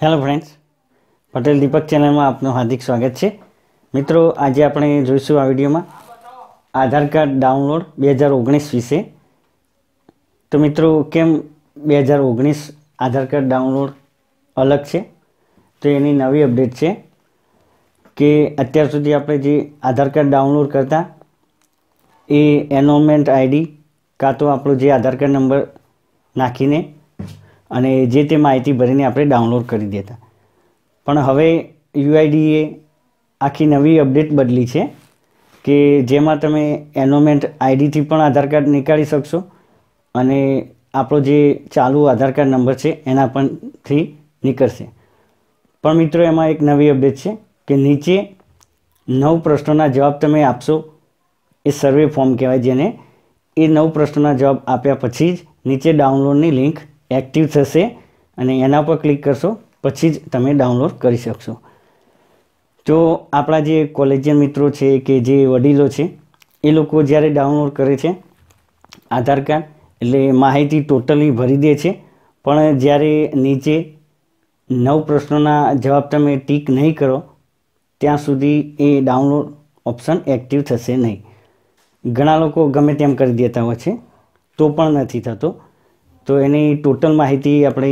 Hello friends Patel દીપક ચેનલમાં આપનું હાર્દિક સ્વાગત છે. મિત્રો, આજે આપણે જોઈશું આ વિડીયોમાં આધાર કાર્ડ ડાઉનલોડ બે હજાર ઓગણીસ વિશે. તો મિત્રો, કેમ બે હજાર ઓગણીસ આધાર કાર્ડ ડાઉનલોડ અલગ છે? તો એની નવી અપડેટ છે કે અત્યાર સુધી આપણે જે આધાર કાર્ડ ડાઉનલોડ કરતા, એ એનોમેન્ટ આઈડી કાં તો આપણો જે આધાર કાર્ડ નંબર નાખીને અને જે તે માહિતી ભરીને આપણે ડાઉનલોડ કરી દેતા. પણ હવે યુઆઈડીએ આખી નવી અપડેટ બદલી છે કે જેમાં તમે એનોમેન્ટ આઈડીથી પણ આધાર કાર્ડ નીકાળી શકશો અને આપણો જે ચાલુ આધાર કાર્ડ નંબર છે એના પણથી નીકળશે. પણ મિત્રો, એમાં એક નવી અપડેટ છે કે નીચે નવ પ્રશ્નોના જવાબ તમે આપશો એ સર્વે ફોર્મ કહેવાય જેને. એ નવ પ્રશ્નોના જવાબ આપ્યા પછી જ નીચે ડાઉનલોડની લિંક એક્ટિવ થશે અને એના પર ક્લિક કરશો, પછી જ તમે ડાઉનલોડ કરી શકશો. તો આપણા જે કોલેજિયન મિત્રો છે કે જે વડીલો છે, એ લોકો જ્યારે ડાઉનલોડ કરે છે, આધાર કાર્ડ એટલે માહિતી ટોટલી ભરી દે છે, પણ જ્યારે નીચે નવ પ્રશ્નોના જવાબ તમે ટીક નહીં કરો, ત્યાં સુધી એ ડાઉનલોડ ઓપ્શન એક્ટિવ થશે નહીં. ઘણા લોકો ગમે તેમ કરી દેતા હોય છે, તો પણ નથી થતો. તો એની ટોટલ માહિતી આપણે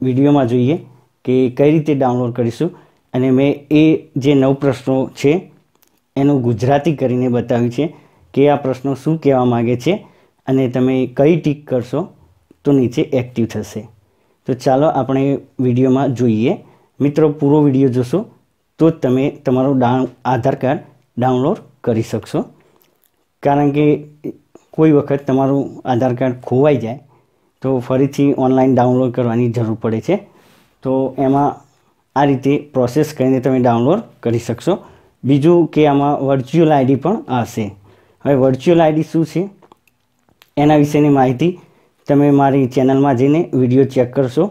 વિડીયોમાં જોઈએ કે કઈ રીતે ડાઉનલોડ કરીશું. અને મેં એ જે નવ પ્રશ્નો છે, એનું ગુજરાતી કરીને બતાવ્યું છે કે આ પ્રશ્નો શું કહેવા માગે છે અને તમે કઈ ટીક કરશો તો નીચે એક્ટિવ થશે. તો ચાલો આપણે વિડીયોમાં જોઈએ. મિત્રો, પૂરો વીડિયો જોશો તો જ તમે તમારો ડાઉન આધાર કાર્ડ ડાઉનલોડ કરી શકશો. કારણ કે કોઈ વખત તમારું આધાર કાર્ડ ખોવાઈ જાય તો ફરીથી ઓનલાઈન ડાઉનલોડ કરવાની જરૂર પડે છે. તો એમાં આ રીતે પ્રોસેસ કરીને તમે ડાઉનલોડ કરી શકશો. બીજું કે આમાં વર્ચ્યુઅલ આઈડી પણ આવશે. હવે વર્ચ્યુઅલ આઈડી શું છે? એના વિશેની માહિતી તમે મારી ચેનલમાં જઈને વીડિયો ચેક કરશો.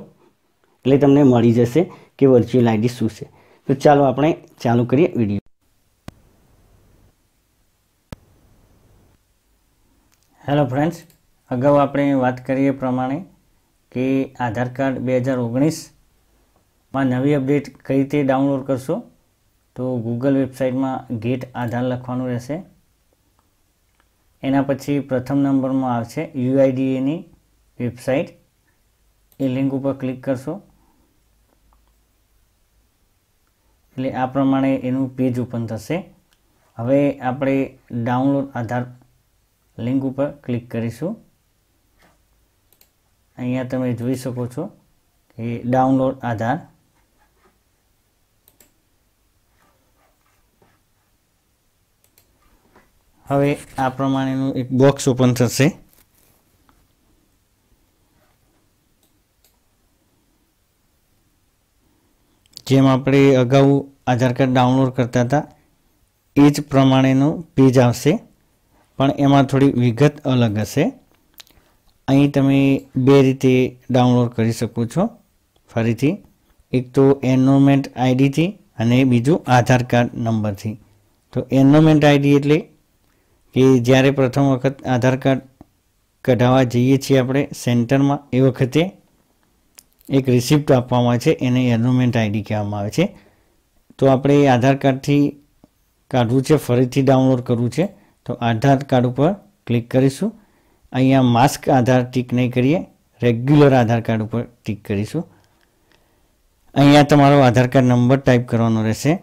એટલે તમને મળી જશે કે વર્ચ્યુઅલ આઈડી શું છે. તો ચાલો આપણે ચાલુ કરીએ વીડિયો હેલો ફ્રેન્ડ્સ અગાઉ આપણે વાત કરીએ પ્રમાણે કે આધાર કાર્ડ બે હજાર ઓગણીસમાં નવી અપડેટ કઈ રીતે ડાઉનલોડ કરશો? તો ગૂગલ વેબસાઇટમાં ગેટ આધાર લખવાનું રહેશે. એના પછી પ્રથમ નંબરમાં આવશે યુઆઈડીએની વેબસાઇટ. એ લિંક ઉપર ક્લિક કરશો. એટલે આ પ્રમાણે એનું પેજ ઓપન થશે. હવે આપણે ડાઉનલોડ આધાર લિંક ઉપર ક્લિક કરીશું. અહીંયા તમે જોઈ શકો છો કે ડાઉનલોડ આધાર. હવે આ પ્રમાણેનું એક બોક્સ ઓપન થશે. જેમ આપણે અગાઉ આધાર કાર્ડ ડાઉનલોડ કરતા હતા, એ જ પ્રમાણેનું પેજ આવશે. પણ એમાં થોડી વિગત અલગ હશે. અહીં તમે બે રીતે ડાઉનલોડ કરી શકો છો. ફરીથી, એક તો એનરોલમેન્ટ આઈડીથી અને બીજું આધાર કાર્ડ નંબરથી તો એનરોલમેન્ટ આઈડી એટલે કે જ્યારે પ્રથમ વખત આધાર કાર્ડ કઢાવવા જઈએ છીએ આપણે સેન્ટરમાં, એ વખતે એક રિસિપ્ટ આપવામાં આવે છે, એને એનરોલમેન્ટ આઈડી કહેવામાં આવે છે. તો આપણે આધાર કાર્ડથી કાઢવું છે, ફરીથી ડાઉનલોડ કરવું છે. તો આધાર કાર્ડ ઉપર ક્લિક કરીશું. અહીંયા માસ્ક આધાર ટીક નહીં કરીએ. રેગ્યુલર આધાર કાર્ડ ઉપર ટીક કરીશું. અહીંયા તમારો આધાર કાર્ડ નંબર ટાઈપ કરવાનો રહેશે.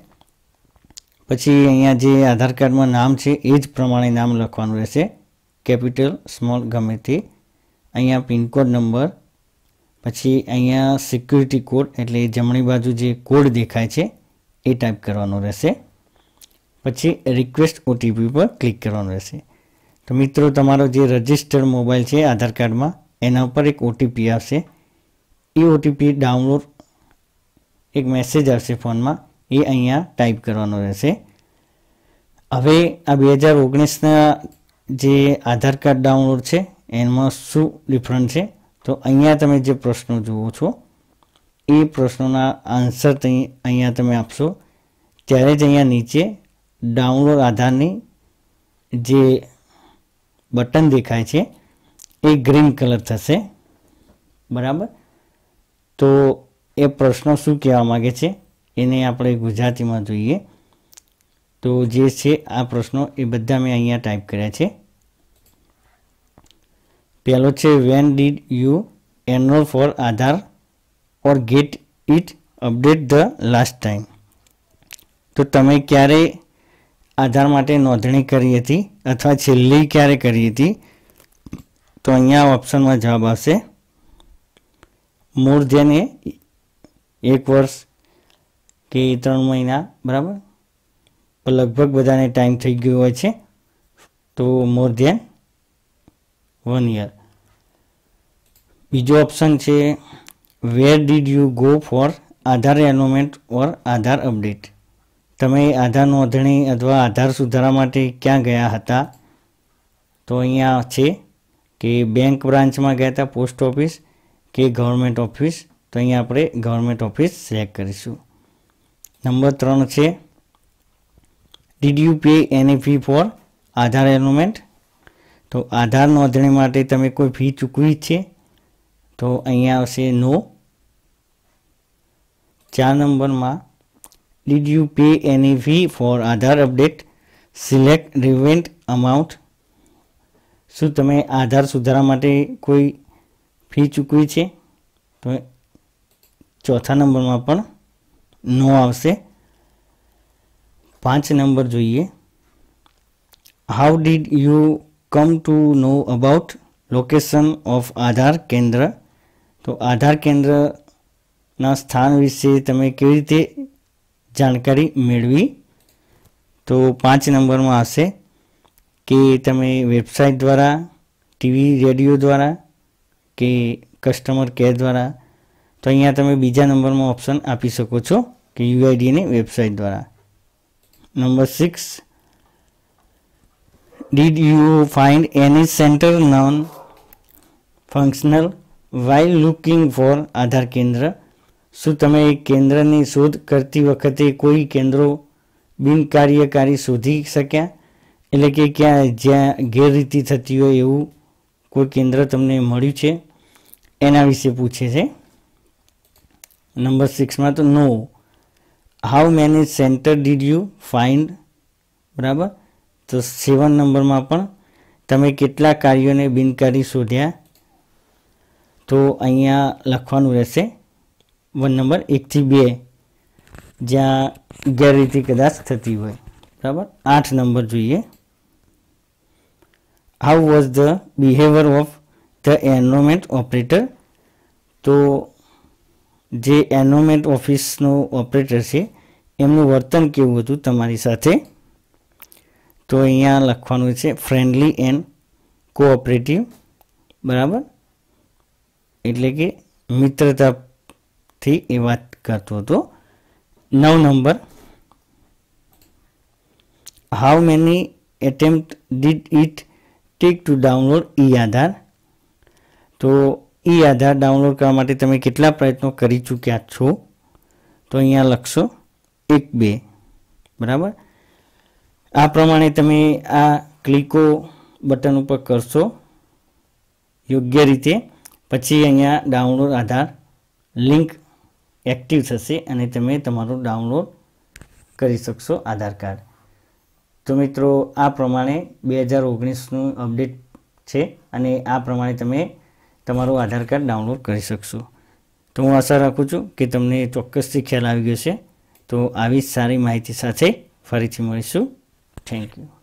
પછી અહીંયા જે આધાર કાર્ડમાં નામ છે એ જ પ્રમાણે નામ લખવાનું રહેશે. કેપિટલ, સ્મોલ, ગમે તે. અહીંયા પિનકોડ નંબર. પછી અહીંયા સિક્યુરિટી કોડ એટલે જમણી બાજુ જે કોડ દેખાય છે એ ટાઈપ કરવાનો રહેશે. પછી રિક્વેસ્ટ ઓટીપી પર ક્લિક કરવાનું રહેશે. તો મિત્રો, તમારો જે રજિસ્ટર્ડ મોબાઈલ છે આધાર કાર્ડમાં, એના ઉપર એક ઓટીપી આવશે. એ ઓટીપી ડાઉનલોડ એક મેસેજ આવશે ફોનમાં. એ અહીંયા ટાઈપ કરવાનો રહેશે. હવે આ બે હજાર ઓગણીસના જે આધાર કાર્ડ ડાઉનલોડ છે, એમાં શું ડિફરન્ટ છે? તો અહીંયા તમે જે પ્રશ્નો જુઓ છો, એ પ્રશ્નોના આન્સર અહીંયા તમે આપશો. ત્યારે જ અહીંયા નીચે ડાઉનલોડ આધારની જે બટન દેખાય છે. એ ગ્રીન કલર થશે. બરાબર? તો એ પ્રશ્નો શું કહેવા માગે છે? એને આપણે ગુજરાતીમાં જોઈએ. તો જે છે આ પ્રશ્નો એ બધા મેં અહીંયા ટાઈપ કર્યા છે. પહેલો છે when did you enroll for Aadhaar or get it update the last time તો તમે ક્યારે આધાર માટે નોંધણી કરી હતી? અથવા છેલ્લી ક્યારે કરી હતી, તો અહીંયા ઓપ્શનમાં જવાબ આવશે. ધેન એ એક વર્ષ કે ત્રણ મહિના, બરાબર? લગભગ બધાને ટાઈમ થઈ ગયો હોય છે. તો મોર ધેન વન યર બીજો ઓપ્શન છે where did you go for Aadhaar enrolment or Aadhaar update તમે આધાર નોંધણી અથવા આધાર સુધારા માટે ક્યાં ગયા હતા? તો અહીંયા છે કે બેંક બ્રાન્ચમાં ગયા હતા, પોસ્ટ ઓફિસ કે ગવર્મેન્ટ ઓફિસ? તો અહીંયા આપણે ગવર્મેન્ટ ઓફિસ સિલેક્ટ કરીશું. નંબર ત્રણ છે did you pay any fee for Aadhaar enrolment? તો આધાર નોંધણી માટે તમે કોઈ ફી ચૂકવી છે? તો અહીંયા આવશે નો. ચાર નંબરમાં did you pay any fee for Aadhaar update select relevant amount શું તમે આધાર સુધારા માટે કોઈ ફી ચૂકવી છે? તો ચોથા નંબરમાં પણ નો આવશે. પાંચ નંબર જોઈએ. How did you come to know about location of Aadhaar Kendra? તો આધાર કેન્દ્રના સ્થાન વિશે તમે કેવી રીતે જાણકારી મેળવી. તો પાંચ નંબરમાં આવશે કે તમે વેબસાઇટ દ્વારા, ટીવી રેડિયો દ્વારા કે કસ્ટમર કેર દ્વારા, તો અહીંયા તમે બીજા નંબરમાં ઓપ્શન આપી શકો છો કે યુઆઈડીની વેબસાઇટ દ્વારા. Number six. Did you find any centre non functional while looking for Aadhaar Kendra? શું તમે કેન્દ્રની શોધ કરતી વખતે કોઈ કેન્દ્રો બિનકાર્યકારી શોધી શક્યા? એટલે કે ક્યાં જ્યાં ગેરરીતિ થતી હોય એવું કોઈ કેન્દ્ર તમને મળ્યું છે? એના વિશે પૂછે છે. નંબર સિક્સમાં તો no. How many centre did you find બરાબર? તો સેવન નંબરમાં પણ તમે કેટલા કાર્યોને બિનકારી શોધ્યા? તો અહીંયા લખવાનું રહેશે. વન નંબર એકથી બે, જ્યાં ગેરરીતિ કદાચ થતી હોય. બરાબર? આઠ નંબર જોઈએ. How was the behaviour of the enrolment operator તો જે એનરોમેન્ટ ઓફિસનો ઓપરેટર છે, એમનું વર્તન કેવું હતું તમારી સાથે? તો અહીંયા લખવાનું છે ફ્રેન્ડલી એન્ડ કોઓપરેટિવ બરાબર? એટલે કે મિત્રતાથી એ વાત કરતો હતો. નવ number. How many attempt did it take to download e Aadhaar તો ઈ આધાર ડાઉનલોડ કરવા માટે તમે કેટલા પ્રયત્નો કરી ચૂક્યા છો? તો અહીંયા લખશો એક, બે. બરાબર? આ પ્રમાણે તમે આ ક્લિકો બટન ઉપર કરશો યોગ્ય રીતે. પછી અહીંયા ડાઉનલોડ આધાર લિંક એક્ટિવ થશે અને તમે તમારું ડાઉનલોડ કરી શકશો આધાર કાર્ડ. તો મિત્રો, આ પ્રમાણે બે હજાર ઓગણીસનું અપડેટ છે અને આ પ્રમાણે તમે તમારું આધાર કાર્ડ ડાઉનલોડ કરી શકશો. તો હું આશા રાખું છું કે તમને ચોક્કસથી ખ્યાલ આવી ગયો છે તો આવી સારી માહિતી સાથે ફરીથી મળીશું. Thank you